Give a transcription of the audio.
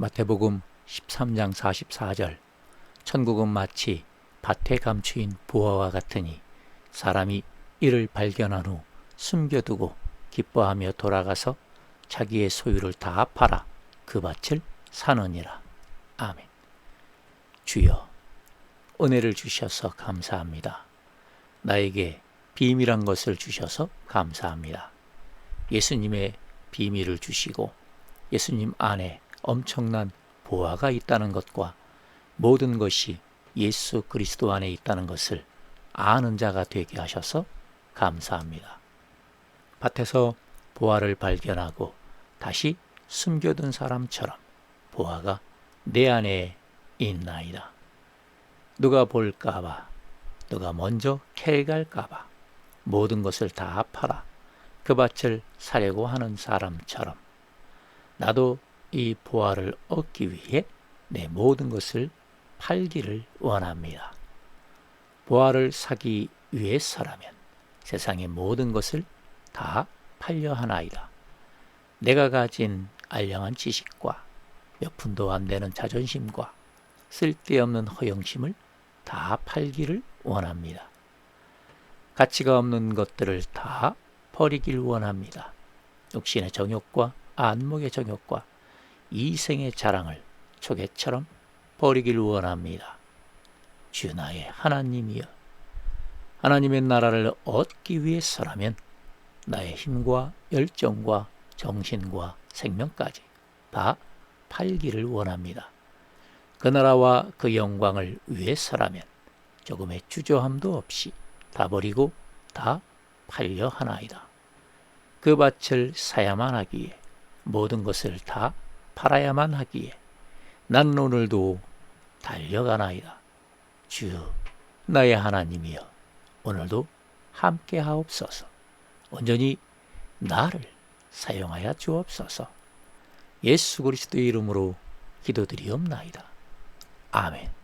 마태복음 13장 44절 천국은 마치 밭에 감추인 부화와 같으니 사람이 이를 발견한 후 숨겨두고 기뻐하며 돌아가서 자기의 소유를 다 팔아 그 밭을 사느니라. 아멘. 주여, 은혜를 주셔서 감사합니다. 나에게 비밀한 것을 주셔서 감사합니다. 예수님의 비밀을 주시고 예수님 안에 엄청난 보화가 있다는 것과 모든 것이 예수 그리스도 안에 있다는 것을 아는 자가 되게 하셔서 감사합니다. 밭에서 보화를 발견하고 다시 숨겨둔 사람처럼 보화가 내 안에 있나이다. 누가 볼까봐, 누가 먼저 캐갈까봐 모든 것을 다 팔아 그 밭을 사려고 하는 사람처럼 나도 이 보화를 얻기 위해 내 모든 것을 팔기를 원합니다. 보화를 사기 위해서라면 세상의 모든 것을 다 팔려 하나이다. 내가 가진 알량한 지식과 몇 푼도 안 되는 자존심과 쓸데없는 허영심을 다 팔기를 원합니다. 가치가 없는 것들을 다 버리길 원합니다. 육신의 정욕과 안목의 정욕과 이 생의 자랑을 초계처럼 버리길 원합니다. 주 나의 하나님이여 하나님의 나라를 얻기 위해서라면 나의 힘과 열정과 정신과 생명까지 다 팔기를 원합니다. 그 나라와 그 영광을 위해서라면 조금의 주저함도 없이 다 버리고 다 팔려 하나이다. 그 밭을 사야만 하기에 모든 것을 다 팔아야만 하기에 난 오늘도 달려가나이다. 주 나의 하나님이여 오늘도 함께 하옵소서. 온전히 나를 사용하여 주옵소서. 예수 그리스도의 이름으로 기도드리옵나이다. 아멘.